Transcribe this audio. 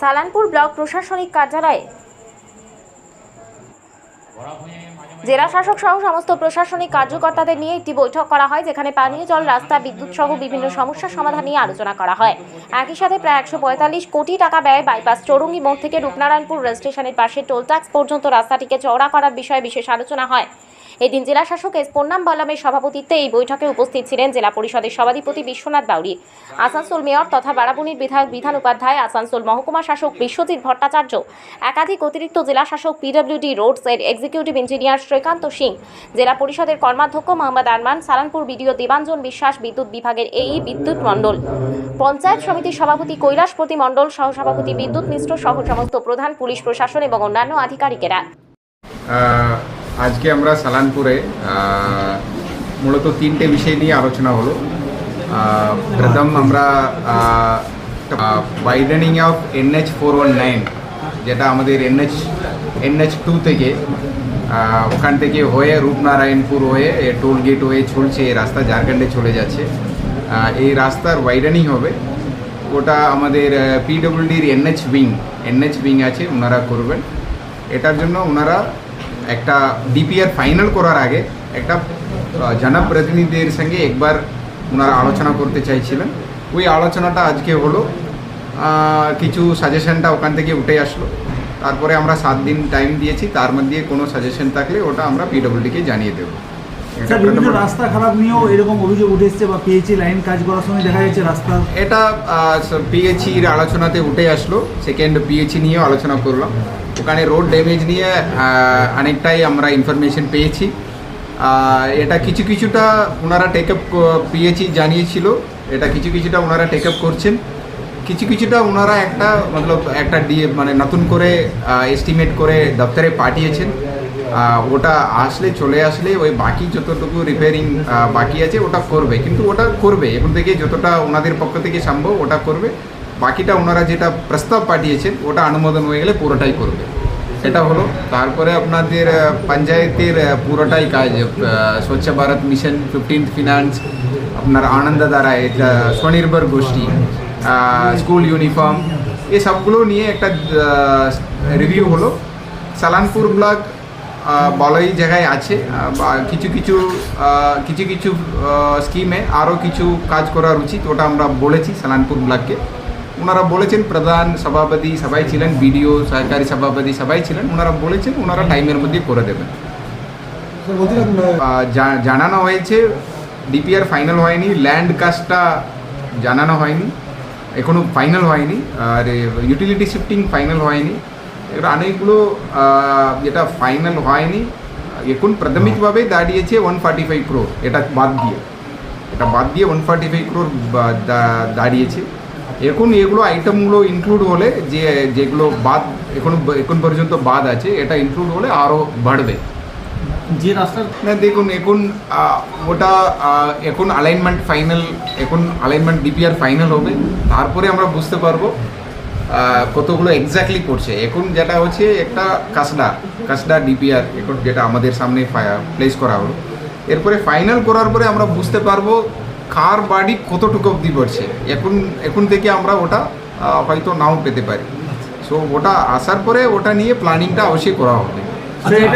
Salanpur block প্রশাসনিক কার্যালয়ে। জেলা শাসক সহ সমস্ত প্রশাসনিক কার্যকর্তাদের নিয়ে একটি বৈঠক করা হয়, যেখানে পানীয় জল, রাস্তা, বিদ্যুৎ সহ বিভিন্ন সমস্যার সমাধান নিয়ে আলোচনা করা হয়। একই সাথে প্রায় একশো পঁয়তাল্লিশ কোটি টাকা ব্যয় বাইপাস চৌরঙ্গি মোড় থেকে রূপনারায়ণপুর রেল স্টেশনের পাশে টোল ট্যাক্স পর্যন্ত রাস্তাটিকে চওড়া করার বিষয়ে বিশেষ আলোচনা হয়। এদিন জেলা শাসক এস পন্নাম বল্লমের সভাপতিত্বে এই বৈঠকে উপস্থিত ছিলেন জেলা পরিষদের সভাধিপতি বিশ্বনাথ বাউরি, আসানসোল মেয়র তথা বারাবণীর বিধায়ক বিধান উপাধ্যায়, আসানসোল মহকুমা শাসক বিশ্বজিৎ ভট্টাচার্য, একাধিক অতিরিক্ত জেলা শাসক পিডব্লিউডি রোডস এর এক্সিকিউটিভ ইঞ্জিনিয়ার শ্রীকান্ত সিং, জেলা পরিষদের কর্মাধ্যক্ষ মোহাম্মদ আরমান, সালানপুর বিডিও দেবাঞ্জন বিশ্বাস, বিদ্যুৎ বিভাগের এই বিদ্যুৎ মণ্ডল, পঞ্চায়েত সমিতির সভাপতি কৈলাসপতি মণ্ডল, সহসভাপতি বিদ্যুৎ মিশ্র সহ সমস্ত প্রধান, পুলিশ প্রশাসন এবং অন্যান্য আধিকারিকেরা। আজকে আমরা সালানপুরে মূলত তিনটে বিষয় নিয়ে আলোচনা হলো। প্রথম আমরা widening of NH four one nine যেটা আমাদের এনএচ এনএচ টু থেকে ওখান থেকে হয়ে রূপনারায়ণপুর হয়ে টোল গেট হয়ে চলছে, এই রাস্তা ঝাড়খণ্ডে চলে যাচ্ছে। এই রাস্তার ওয়াইডেনিং হবে। ওটা আমাদের পিডব্লিউডির এনএচ উইং এনএচ উইং আছে, ওনারা করবেন। এটার জন্য ওনারা একটা ডিপিআর ফাইনাল করার আগে একটা জনপ্রতিনিধিদের সঙ্গে একবার ওনারা আলোচনা করতে চাইছিলেন। ওই আলোচনাটা আজকে হলো কিছু সাজেশনটা ওখান থেকে উঠে আসলো। তারপরে আমরা সাত দিন টাইম দিয়েছি, তার মধ্যে কোনো সাজেশন থাকলে ওটা আমরা পিডব্লিউডিকে জানিয়ে দেবো। বিভিন্ন রাস্তা খারাপ নিয়েও এরকম অভিযোগ উঠে এসছে বা পিএইচি লাইন কাজ করার সময় দেখা যাচ্ছে রাস্তা এটা পিএইচির আলোচনাতে উঠে আসলো। সেকেন্ড পিএইচি নিয়েও আলোচনা করলাম। ওখানে রোড ড্যামেজ নিয়ে অনেকটাই আমরা ইনফরমেশন পেয়েছি। এটা কিছু কিছুটা ওনারা টেক আপ পিএইচি জানিয়েছিল। এটা কিছু কিছুটা ওনারা টেক আপ করছেন। কিছু কিছুটা ওনারা একটা মতলব একটা দিয়ে মানে নতুন করে এস্টিমেট করে দপ্তরে পাঠিয়েছেন। ওটা আসলে চলে আসলে ওই বাকি যতটুকু রিপেয়ারিং বাকি আছে ওটা করবে। কিন্তু ওটা করবে। এখন থেকে যতটা ওনাদের পক্ষ থেকে সম্ভব ওটা করবে। বাকিটা ওনারা যেটা প্রস্তাব পাঠিয়েছেন, ওটা অনুমোদন হয়ে গেলে পুরোটাই করবে। এটা হলো। তারপরে আপনাদের পঞ্চায়েতের পুরোটাই কাজ স্বচ্ছ ভারত মিশন ফিফটিন্থ ফিনান্স আপনার আনন্দ দ্বারা এটা স্বনির্ভর গোষ্ঠী স্কুল ইউনিফর্ম এসবগুলো নিয়ে একটা রিভিউ হলো। সালানপুর ব্লক ভালোই জায়গায় আছে বা কিছু কিছু কিছু কিছু স্কিমে আরও কিছু কাজ করার উচিত ওটা আমরা বলেছি সালানপুর ব্লককে। ওনারা বলেছেন প্রধান সভাপতি সবাই ছিলেন বিডিও সরকারি সভাপতি সবাই ছিলেন ওনারা বলেছেন ওনারা টাইমের মধ্যে করে দেবেন। জানানো হয়েছে ডিপিআর ফাইনাল হয়নি ল্যান্ড কাজটা জানানো হয়নি এখনও ফাইনাল হয়নি আর ইউটিলিটি শিফটিং ফাইনাল হয়নি। এবার অনেকগুলো যেটা ফাইনাল হয়নি এখন প্রাথমিকভাবে দাঁড়িয়েছে ওয়ান ফর্টি ফাইভ ক্রোর এটা বাদ দিয়ে। এটা বাদ দিয়ে ওয়ান ফর্টি ফাইভ ক্রোর দাঁড়িয়েছে। এখন এগুলো আইটেমগুলো ইনক্লুড হলে যে যেগুলো বাদ এখন এখন পর্যন্ত বাদ আছে এটা ইনক্লুড হলে আরও বাড়বে। যে রাস্তার না দেখুন এখন ওটা এখন অ্যালাইনমেন্ট ফাইনাল এখন অ্যালাইনমেন্ট ডিপিআর ফাইনাল হবে। তারপরে আমরা বুঝতে পারব কতগুলো এক্স্যাক্টলি করছে। এখন যেটা হচ্ছে একটা কাসডা কাসডা ডিপিআর এখন যেটা আমাদের সামনে প্লেস করা হলো। এরপরে ফাইনাল করার পরে আমরা বুঝতে পারব কার বাড়ি কতটুকু অবধি পড়ছে এখন এখন থেকে আমরা ওটা হয়তো নাও পেতে পারি। সো ওটা আসার পরে ওটা নিয়ে প্ল্যানিংটা অবশ্যই করা হবে। আচ্ছা, এটা